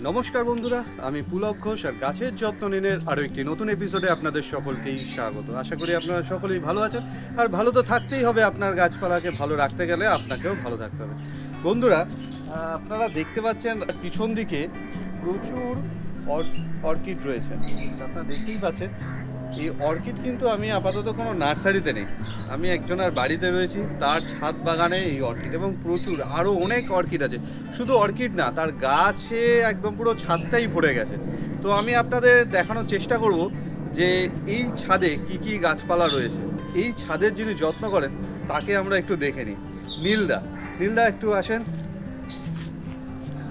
নমস্কার বন্ধুরা, আমি পুলক ঘোষ আর গাছের যত্ন নিনের আরও একটি নতুন এপিসোডে আপনাদের সকলকেই স্বাগত। আশা করি আপনারা সকলেই ভালো আছেন। আর ভালো তো থাকতেই হবে আপনার গাছপালাকে ভালো রাখতে গেলে, আপনাকেও ভালো থাকতে হবে। বন্ধুরা আপনারা দেখতে পাচ্ছেন পিছন দিকে প্রচুর অর- অর্কিড রয়েছে। আপনারা দেখতেই পাচ্ছেন এই অর্কিড কিন্তু আমি আপাতত কোনো নার্সারিতে নেই। আমি একজনের বাড়িতে রয়েছি, তার ছাদ বাগানে এই অর্কিড এবং প্রচুর আরও অনেক অর্কিড আছে। শুধু অর্কিড না, তার গাছে একদম পুরো ছাদটাই ভরে গেছে। তো আমি আপনাদের দেখানোর চেষ্টা করব যে এই ছাদে কি কি গাছপালা রয়েছে। এই ছাদের যিনি যত্ন করেন, তাকে আমরা একটু দেখে নিই। নীলদা নীলদা একটু আসেন।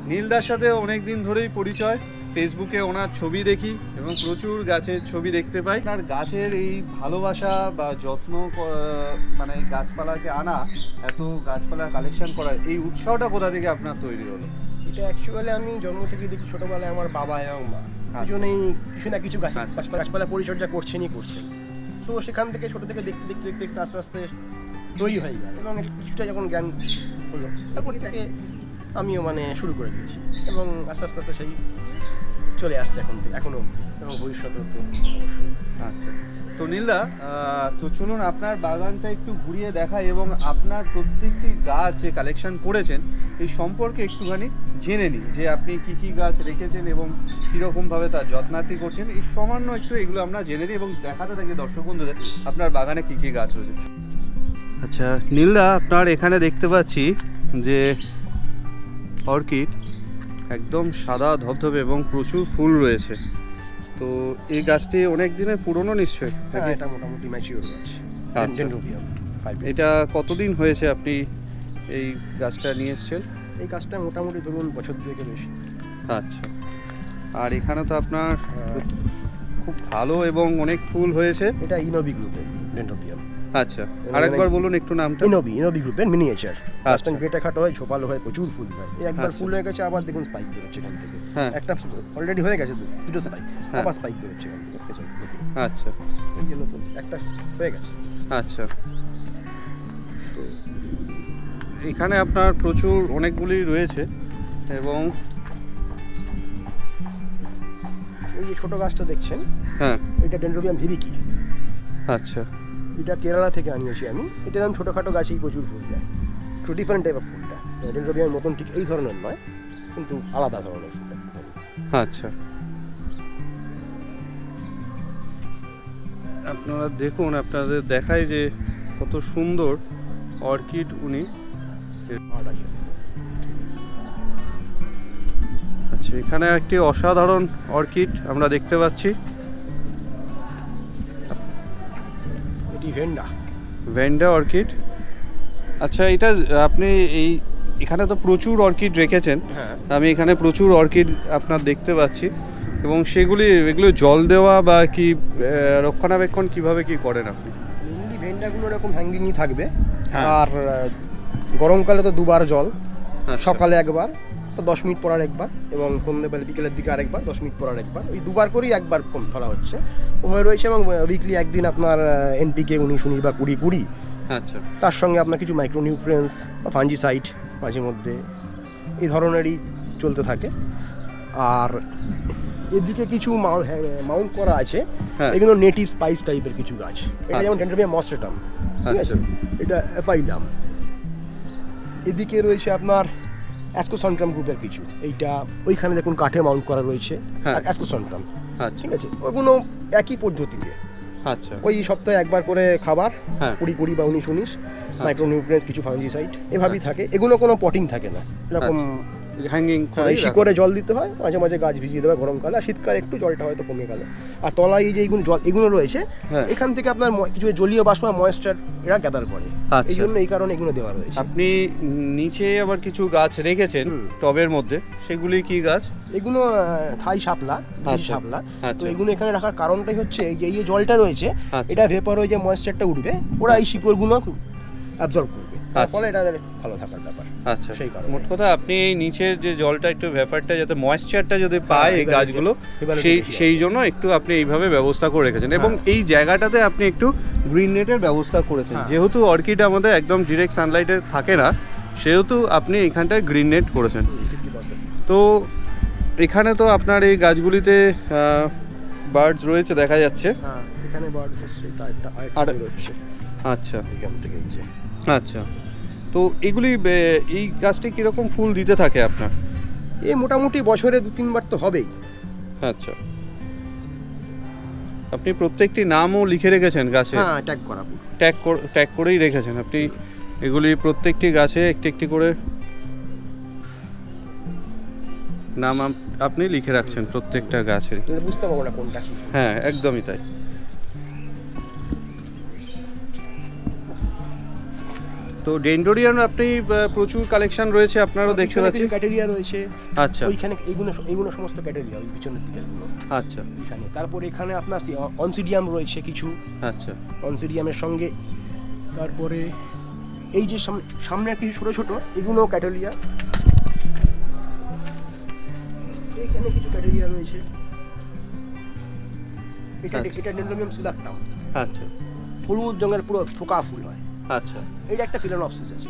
নীলদার সাথে অনেক দিন ধরেই পরিচয়। ফেসবুকে ওনার ছবি দেখি এবং প্রচুর গাছের ছবি দেখতে পাই। আর গাছের এই ভালোবাসা বা যত্ন মানে এই গাছপালাকে আনা এত গাছপালা কালেকশন করা এই উৎসাহটা কোথা থেকে আপনার তৈরি হলো? এটা অ্যাকচুয়ালি আমি জন্ম থেকে দেখি ছোটবেলায় আমার বাবা এবং মা। দুজনেই কিছু না কিছু গাছ আচ্ছা। গাছপালা গাছপালা পরিচর্যা করছেনই করছেন। তো সেখান থেকে ছোট থেকে দেখতে দেখতে দেখতে দেখতে আস্তে আস্তে তৈরি হয়ে গেল এবং কিছুটা যখন জ্ঞান হলো তারপর থেকে আমিও মানে শুরু করে দিয়েছি। এবং আস্তে আস্তে আস্তে সেই চলে আসছে এখন থেকে এখনও অবধি। এবং ভবিষ্যতেও তো অবশ্যই। আচ্ছা। তো নীলদা তো চলুন আপনার বাগানটা একটু ঘুরিয়ে দেখাই এবং আপনার প্রত্যেকটি গাছ যে কালেকশন করেছেন এই সম্পর্কে একটুখানি জেনে নিই। যে আপনি কি কি গাছ রেখেছেন এবং কীরকমভাবে তার যত্নার্থী করছেন এই সামান্য একটু এগুলো আমরা জেনে নিই এবং দেখাতে থাকি দর্শক বন্ধুদের আপনার বাগানে কি কি গাছ রয়েছে। আচ্ছা নীলদা আপনার এখানে দেখতে পাচ্ছি যে অর্কিড একদম সাদা ধবধবে এবং প্রচুর ফুল রয়েছে। তো এই গাছটি অনেক দিনের পুরনো নিশ্চয়ই? হ্যাঁ এটা মোটামুটি ম্যাচিওর গাছ আচ্ছা। ফাইভ এটা কতদিন হয়েছে আপনি এই গাছটা নিয়ে এসছেন? এই গাছটা মোটামুটি ধরুন বছর দুয়েকের বেশি। আচ্ছা। আর এখানে তো আপনার খুব ভালো এবং অনেক ফুল হয়েছে। এটা ইনোবি গ্রুপের ডেন্ড্রোবিয়াম আচ্ছা আরেকবার বলুন একটু নামটা। ইনোবি ইনোবি গ্রুপের মিনিয়েচার আচ্ছা। গাছটা খাটো হয় ঝোপালো হয় প্রচুর ফুল হয়। এই একবার আচ্ছা। ফুল হয়ে গেছে আবার দেখুন স্পাইক বেরোচ্ছে এখান থেকে। হ্যাঁ। একটা অলরেডি হয়ে গেছে দুটো স্পাইক হ্যাঁ। আবার স্পাইক বেরোচ্ছে এখান থেকে আচ্ছা। একটা হয়ে গেছে। আচ্ছা। এখানে আপনার প্রচুর অনেকগুলি রয়েছে এবং এই যে ছোট গাছটা দেখছেন হ্যাঁ। এটা ডেন্ড্রোবিয়াম ভিভিকি আচ্ছা। এটা কেরালা থেকে আনিয়েছি আমি। এটা নাম ছোটোখাটো গাছেই প্রচুর ফুল দেয়। একটু ডিফারেন্ট টাইপ অফ ফুলটা। ডেন্ড্রোবিয়ামের মতন ঠিক এই ধরনের নয়, কিন্তু আলাদা ধরনের ফুলটা। আচ্ছা। আপনারা দেখুন, আপনাদের দেখায় যে কত সুন্দর অর্কিড উনি। আচ্ছা এখানে একটি অসাধারণ অর্কিড আমরা দেখতে পাচ্ছি। এটি ভেন্ডা। ভেন্ডা অর্কিড? আচ্ছা এটা আপনি এই এখানে তো প্রচুর অর্কিড রেখেছেন। হ্যাঁ। আমি এখানে প্রচুর অর্কিড আপনার দেখতে পাচ্ছি। এবং সেগুলি এগুলো জল দেওয়া বা কি রক্ষণাবেক্ষণ কীভাবে কি করেন আপনি? মেনলি ভেন্ডাগুলো এরকম হ্যাঙ্গিংই থাকবে। হ্যাঁ। আর গরমকালে তো দুবার জল আচ্ছা। সকালে একবার। তো দশ মিনিট পরার একবার এবং সন্ধ্যেবেলা বিকেলের দিকে আরেকবার দশ মিনিট পরার একবার। ওই দুবার করেই একবার কম ফেলা হচ্ছে। হয়ে রয়েছে এবং উইকলি একদিন আপনার এনপিকে উনিশ উনিশ বা কুড়ি কুড়ি আচ্ছা। তার সঙ্গে আপনার কিছু মাইক্রোনিউট্রিয়েন্টস বা ফাঞ্জিসাইড মাঝে মধ্যে এই ধরনেরই চলতে থাকে। আর এদিকে কিছু মাউন্ট করা আছে। হ্যাঁ। এগুলো নেটিভ স্পাইস টাইপের কিছু গাছ। এটা যেমন আচ্ছা। ডেন্ড্রোবিয়াম মস্টেটাম ঠিক আচ্ছা। আছে এটা এফাইলাম এদিকে রয়েছে আপনার অ্যাসকোসন্ট্রাম গ্রুপের কিছু। এইটা ওইখানে দেখুন কাঠে মাউন্ট করা রয়েছে। হ্যাঁ। অ্যাসকো সন্ট্রাম ঠিক আছে? ওগুলো একই পদ্ধতিতে। আচ্ছা। ওই সপ্তাহে একবার করে খাবার হ্যাঁ। কুড়ি কুড়ি বা উনিশ উনিশ মাইক্রোনিউট্রিয়েন্টস কিছু ফাঙ্গিসাইড এভাবেই থাকে। এগুলো কোনো পটিং থাকে না। এরকম হ্যাঙ্গিং হ্যাঁ, শিকড়ে জল দিতে হয় মাঝে মাঝে গাছ ভিজিয়ে দেবে গরমকালে আর শীতকালে একটু জলটা হয়তো কমে গেল আর তলায় এই যে এইগুলো জল এগুলো রয়েছে হ্যাঁ। এখান থেকে আপনার কিছু জলীয় বাষ্প ময়েশ্চার এরা গ্যাদার করে আচ্ছা। এই জন্য এই কারণে এগুলো দেওয়া রয়েছে আপনি নিচে আবার কিছু গাছ রেখেছেন টবের মধ্যে সেগুলি কি গাছ এগুলো থাই শাপলা আচ্ছা, শাপলা তো আচ্ছা। এগুলো এখানে রাখার কারণটাই হচ্ছে এই যে এই জলটা রয়েছে। এটা ভেপার হয়ে যে ময়েশ্চারটা উঠবে ওরা এই শিকড়গুলো অ্যাবজর্ব করবে। ফলে এটা ভালো থাকার ব্যাপার আচ্ছা। সেই কারণে। মোট কথা আপনি এই নিচের যে জলটা একটু ব্যাপারটা যাতে ময়েশ্চারটা যদি পায় এই গাছগুলো সেই সেই জন্য একটু আপনি এইভাবে ব্যবস্থা করে রেখেছেন। এবং এই জায়গাটাতে আপনি একটু গ্রিন নেটের ব্যবস্থা করেছেন। হ্যাঁ। যেহেতু অর্কিড আমাদের একদম ডিরেক্ট সানলাইটে থাকে না সেহেতু আপনি এখানটায় গ্রিন নেট করেছেন। তো এখানে তো আপনার এই গাছগুলিতে বার্ডস রয়েছে দেখা যাচ্ছে। হ্যাঁ এখানে আচ্ছা। এখান থেকে আচ্ছা। তো এগুলি এই গাছটি কীরকম ফুল দিতে থাকে আপনার? এই মোটামুটি বছরে দু তিনবার তো হবেই। আচ্ছা। আপনি প্রত্যেকটি নামও লিখে রেখেছেন গাছে? হ্যাঁ ট্যাগ করা ট্যাগ ট্যাগ করেই রেখেছেন। আপনি এগুলি প্রত্যেকটি গাছে একটি একটি করে নাম আপনি লিখে রাখছেন প্রত্যেকটা গাছের বুঝতে পারব না কোনটা হ্যাঁ একদমই তাই। তো ডেন্ডোরিয়ান আপনি প্রচুর কালেকশন রয়েছে আপনারও দেখতে পাচ্ছি। ক্যাটেরিয়া রয়েছে। আচ্ছা। ওইখানে এইগুলো এইগুলো সমস্ত ক্যাটেরিয়া ওই পিছনের দিকেরগুলো আচ্ছা। এখানে। তারপরে এখানে আপনার অনসিডিয়াম রয়েছে কিছু। আচ্ছা। অনসিডিয়ামের সঙ্গে। তারপরে এই যে সামনে কিছু ছোট ছোট এগুলো ক্যাটেরিয়া। এইখানে কিছু ক্যাটেরিয়া রয়েছে। এটা আচ্ছা। এটা ডেন্ড্রোমিয়াম সিলাকটাম আচ্ছা। হলুদ রঙের পুরো থোকা ফুল হয়। আচ্ছা। এটা একটা ফিলানপসিস আছে।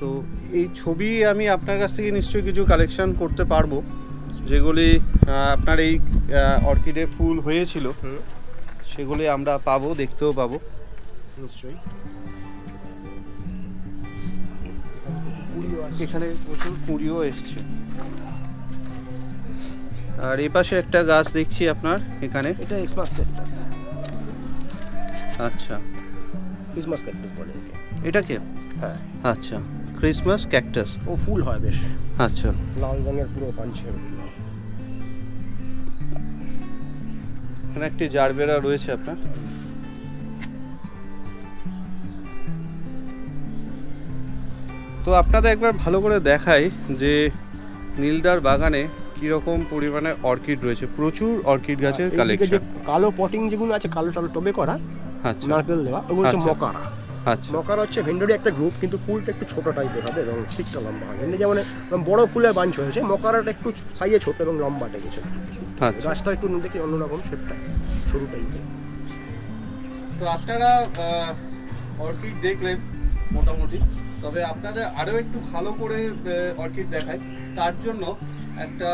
তো এই ছবি আমি আপনার কাছ থেকে নিশ্চয়ই কিছু কালেকশন করতে পারব যেগুলি আপনার এই অর্কিডে ফুল হয়েছিল। সেগুলি আমরা পাবো দেখতেও পাবো। নিশ্চয়ই। এখানে প্রচুর কুড়িও এসছে। আর এই পাশে একটা গাছ দেখছি আপনার এখানে। এটা এক্সমাস ক্যাকটাস আচ্ছা। ক্রিসমাস ক্যাকটাস বলে একে। এটাকে হ্যাঁ। আচ্ছা। ক্রিসমাস ক্যাকটাস ও ফুল হয় বেশ। আচ্ছা। লাল রঙের পুরো পাঞ্চে। এখানে একটি জারবেরা রয়েছে আপনার। তো আপনাদের একবার ভালো করে দেখাই যে নীলদার বাগানে কীরকম পরিমাণে অর্কিড রয়েছে। প্রচুর অর্কিড গাছের যে কালেকশন কালো পটিং যেগুলো আছে কালো টালো টবে করা নারকেল দেওয়া ওগুলো হচ্ছে আচ্ছা। মকারা। আচ্ছা। মকারা হচ্ছে ভেন্ডরি একটা গ্রুপ কিন্তু ফুলটা একটু ছোট টাইপের হবে এবং ঠিকটা লম্বা হবে। এমনি যেমন বড় ফুলের বাঞ্চ হয়েছে মকারাটা একটু সাইজে ছোট এবং লম্বা টেকেছে আচ্ছা। গাছটা একটু দেখি অন্যরকম শেপটা সরু টাইপের তো আপনারা অর্কিড দেখলেন মোটামুটি তবে আপনাদের আরও একটু ভালো করে অর্কিড দেখায় তার জন্য একটা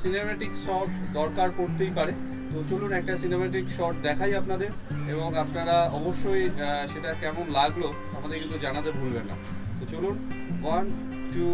সিনেমেটিক শট দরকার পড়তেই পারে। তো চলুন একটা সিনেমাটিক শট দেখাই আপনাদের এবং আপনারা অবশ্যই সেটা কেমন লাগল আমাদের কিন্তু জানাতে ভুলবেন না। তো চলুন ওয়ান টু